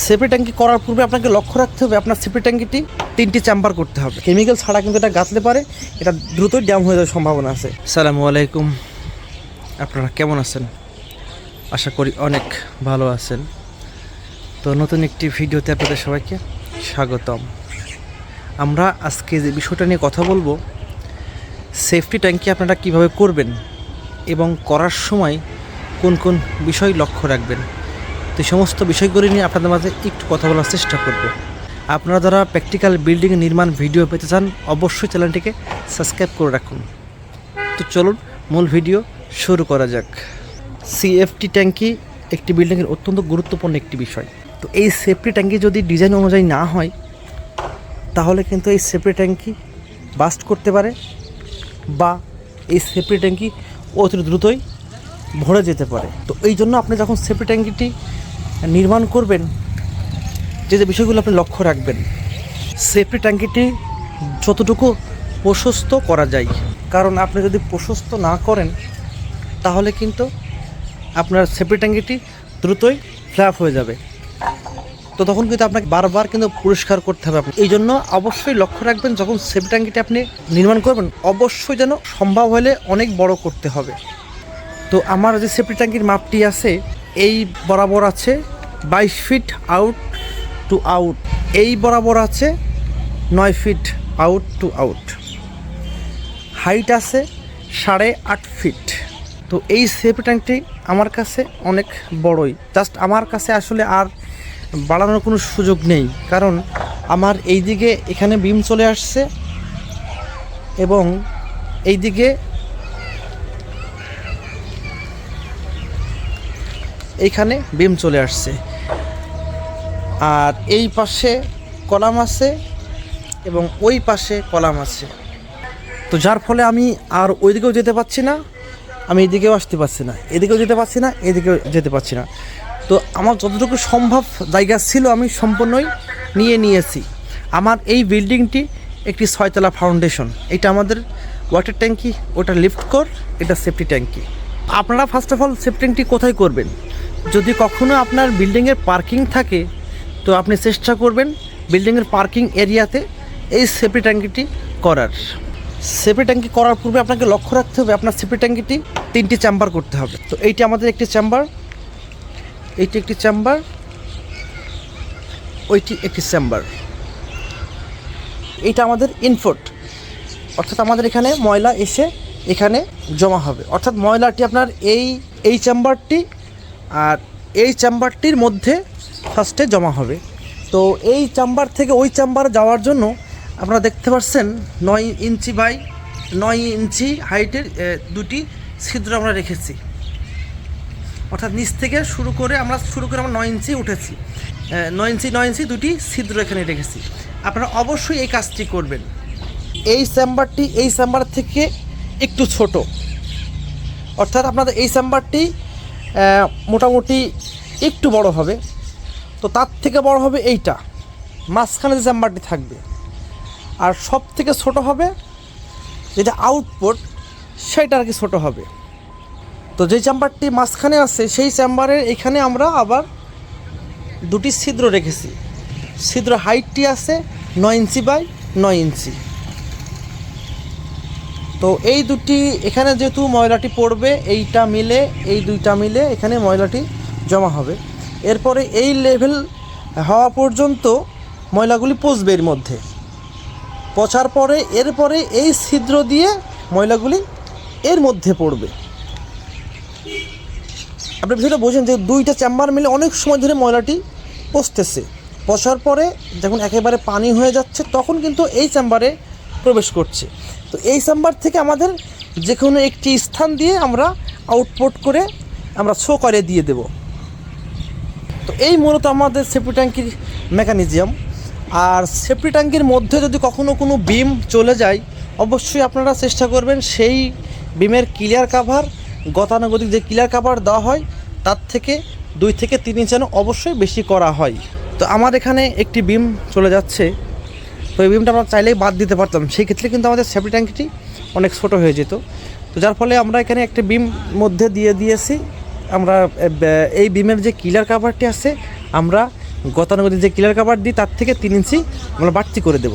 সেপ্রি ট্যাঙ্কি করার পূর্বে আপনাকে লক্ষ্য রাখতে হবে আপনার সেপ্রি ট্যাঙ্কিটি তিনটি চাম্বার করতে হবে। কেমিক্যাল ছাড়া কিন্তু এটা গাছতে পারে, এটা দ্রুতই ড্যাম হয়ে যাওয়ার সম্ভাবনা আছে। সালামু আলাইকুম। আপনারা কেমন আছেন? আশা করি অনেক ভালো আছেন। তো নতুন একটি ভিডিওতে আপনাদের সবাইকে স্বাগতম। আমরা আজকে যে বিষয়টা নিয়ে কথা বলব, সেফটি ট্যাঙ্কি আপনারা কীভাবে করবেন এবং করার সময় কোন কোন বিষয় লক্ষ্য রাখবেন তো এই সমস্ত বিষয়গুলি নিয়ে আপনাদের মাঝে একটু কথা বলার চেষ্টা করব। আপনারা যারা প্র্যাকটিক্যাল বিল্ডিং নির্মাণ ভিডিও পেতে চান, অবশ্যই চ্যানেলটিকে সাবস্ক্রাইব করে রাখুন। তো চলুন, মূল ভিডিও শুরু করা যাক। সিএফটি ট্যাঙ্কি একটি বিল্ডিংয়ের অত্যন্ত গুরুত্বপূর্ণ একটি বিষয়। তো এই সেফটি ট্যাঙ্কি যদি ডিজাইন অনুযায়ী না হয়, তাহলে কিন্তু এই সেফটি ট্যাঙ্কি বাস্ট করতে পারে বা এই সেফটি ট্যাঙ্কি অতি দ্রুতই ভরে যেতে পারে। তো এই জন্য আপনি যখন সেফটি ট্যাঙ্কিটি নির্মাণ করবেন, যে যে বিষয়গুলো আপনি লক্ষ্য রাখবেন সেফটি ট্যাঙ্কিটি যতটুকু প্রশস্ত করা যায়। কারণ আপনি যদি প্রশস্ত না করেন, তাহলে কিন্তু আপনার সেফটি ট্যাঙ্কিটি দ্রুতই ফ্ল্যাপ হয়ে যাবে। তো তখন কিন্তু আপনাকে বারবার কিন্তু পরিষ্কার করতে হবে। এই জন্য অবশ্যই লক্ষ্য রাখবেন, যখন সেফটি ট্যাঙ্কিটি আপনি নির্মাণ করবেন, অবশ্যই যেন সম্ভব হলে অনেক বড় করতে হবে। তো আমার যে সেফটি ট্যাঙ্কির মাপটি আছে, এই বরাবর আছে বাইশ ফিট আউট টু আউট এই বরাবর আছে নয় feet out to out height আছে সাড়ে আট ফিট তো এই সেফটি ট্যাঙ্কটি আমার কাছে অনেক বড়ই। জাস্ট আমার কাছে আসলে আর বাড়ানোর কোনো সুযোগ নেই। কারণ আমার এই দিকে এখানে বিম চলে আসছে এবং এই দিকে এইখানে বিম চলে আসছে। আর এই পাশে কলাম আছে এবং ওই পাশে কলাম আছে। তো যার ফলে আমি আর ওইদিকেও যেতে পারছি না, আমি এদিকেও আসতে পারছি না। এদিকেও যেতে পারছি না, এদিকেও যেতে পারছি না। তো আমার যতটুকু সম্ভব জায়গা ছিল আমি সম্পূর্ণই নিয়ে নিয়েছি। আমার এই বিল্ডিংটি একটি ছয়তলা ফাউন্ডেশন। এটা আমাদের ওয়াটার ট্যাঙ্কি, ওটা লিফট কর, এটা সেফটি ট্যাঙ্কি। আপনারা ফার্স্ট অফ অল সেফটি ট্যাঙ্কটি কোথায় করবেন? যদি কখনো আপনার বিল্ডিংয়ের পার্কিং থাকে, তো আপনি চেষ্টা করবেন বিল্ডিংয়ের পার্কিং এরিয়াতে এই সেফটি ট্যাঙ্কিটি করার। সেফটি ট্যাঙ্কি করার পূর্বে আপনাকে লক্ষ্য রাখতে হবে, আপনার সেফটি ট্যাঙ্কিটি তিনটি চেম্বার করতে হবে। তো এইটি আমাদের একটি চেম্বার, এইটি একটি চেম্বার, ওইটি একটি চেম্বার। এইটা আমাদের ইনফোর্ট। অর্থাৎ আমাদের এখানে ময়লা এসে এখানে জমা হবে। অর্থাৎ ময়লাটি আপনার এই এই চেম্বারটি আর এই চেম্বারটির মধ্যে ফার্স্টে জমা হবে। তো এই চেম্বার থেকে ওই চেম্বারে যাওয়ার জন্য আপনারা দেখতে পাচ্ছেন নয় ইঞ্চি বাই নয় ইঞ্চি হাইটের দুটি ছিদ্র আমরা রেখেছি। অর্থাৎ নিচ থেকে শুরু করে আমরা শুরু করে আমরা নয় ইঞ্চি উঠেছি। নয় ইঞ্চি নয় ইঞ্চি দুটি ছিদ্র এখানে রেখেছি। আপনারা অবশ্যই এই কাজটি করবেন। এই চেম্বারটি এই চেম্বার থেকে একটু ছোট। অর্থাৎ আপনাদের এই চেম্বারটি মোটামুটি একটু বড় হবে। তো তার থেকে বড় হবে এইটা। মাঝখানে যে চেম্বারটি থাকবে। আর সব থেকে ছোট হবে যেটা আউটপুট সেটা আর কি ছোটো হবে। তো যে চেম্বারটি মাঝখানে আছে, সেই চেম্বারের এখানে আমরা আবার দুটি ছিদ্র রেখেছি। ছিদ্র হাইটটি আছে নয় ইঞ্চি বাই নয় ইঞ্চি। তো এই দুটি, এখানে যেহেতু ময়লাটি পড়বে, এইটা মিলে, এই দুইটা মিলে এখানে ময়লাটি জমা হবে। এরপরে এই লেভেল হওয়া পর্যন্ত ময়লাগুলি পচবে এর মধ্যে। পচার পরে, এরপরে এই ছিদ্র দিয়ে ময়লাগুলি এর মধ্যে পড়বে। আপনি বিষয়টা বোঝেন যে দুইটা চেম্বার মিলে অনেক সময় ধরে ময়লাটি পচতেছে। পচার পরে যখন একেবারে পানি হয়ে যাচ্ছে, তখন কিন্তু এই চেম্বারে প্রবেশ করছে। তো এই চেম্বার থেকে আমাদের যে কোনো একটি স্থান দিয়ে আমরা আউটপুট করে আমরা শো করে দিয়ে দেব। তো এই মূলত আমাদের সেফটি ট্যাঙ্কির মেকানিজম আর সেফটি ট্যাঙ্কির মধ্যে যদি কখনো কোনো বিম চলে যায়, অবশ্যই আপনারা চেষ্টা করবেন সেই বিমের ক্লিয়ার কাভার গতানুগতিক যে ক্লিয়ার কাভার দেওয়া হয়, তার থেকে দুই থেকে তিন ইঞ্চ অবশ্যই বেশি করা হয়। তো আমার এখানে একটি বিম চলে যাচ্ছে। তো এই বিমটা আমরা চাইলেই বাদ দিতে পারতাম। সেই ক্ষেত্রে কিন্তু আমাদের সেফটি ট্যাঙ্কিটি অনেক ছোট হয়ে যেত। তো যার ফলে আমরা এখানে একটা বিম মধ্যে দিয়ে দিয়েছি। আমরা এই বিমের যে কিলার কাভারটি আছে, আমরা গতানুগতিক যে ক্লিয়ার কাভার দিই, তার থেকে তিন ইঞ্চি আমরা বাড়তি করে দেব।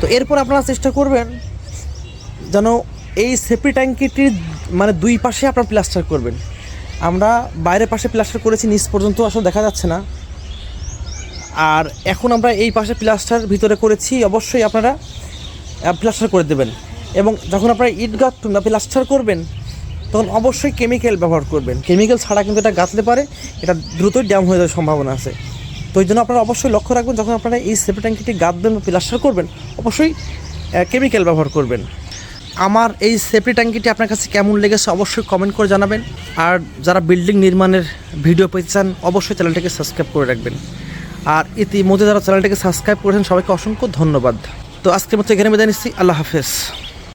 তো এরপর আপনারা চেষ্টা করবেন যেন এই সেফটি ট্যাঙ্কিটির মানে দুই পাশে আপনারা প্লাস্টার করবেন। আমরা বাইরের পাশে প্লাস্টার করেছি, নিচ পর্যন্ত আসলে দেখা যাচ্ছে না। আর এখন আমরা এই পাশে প্লাস্টার ভিতরে করেছি, অবশ্যই আপনারা প্লাস্টার করে দেবেন। এবং যখন আপনারা ইট গাঁথবেন বা প্লাস্টার করবেন, তখন অবশ্যই কেমিক্যাল ব্যবহার করবেন। কেমিক্যাল ছাড়া কিন্তু এটা গাঁথতে পারে, এটা দ্রুতই ড্যাম হয়ে যাওয়ার সম্ভাবনা আছে। তো ওই জন্য আপনারা অবশ্যই লক্ষ্য রাখবেন, যখন আপনারা এই সেফটি ট্যাঙ্কিটি গাঁথবেন বা প্লাস্টার করবেন, অবশ্যই কেমিক্যাল ব্যবহার করবেন। আমার এই সেফটি ট্যাঙ্কিটি আপনার কাছে কেমন লেগেছে অবশ্যই কমেন্ট করে জানাবেন। আর যারা বিল্ডিং নির্মাণের ভিডিও পেতে চান, অবশ্যই চ্যানেলটিকে সাবস্ক্রাইব করে রাখবেন। আর ইতিমধ্যে যারা চ্যানেলটাকে সাবস্ক্রাইব করেছেন, সবাইকে অসংখ্য ধন্যবাদ। তো আজকের মতো এখানে বিদায় নিচ্ছি। আল্লাহ হাফেজ।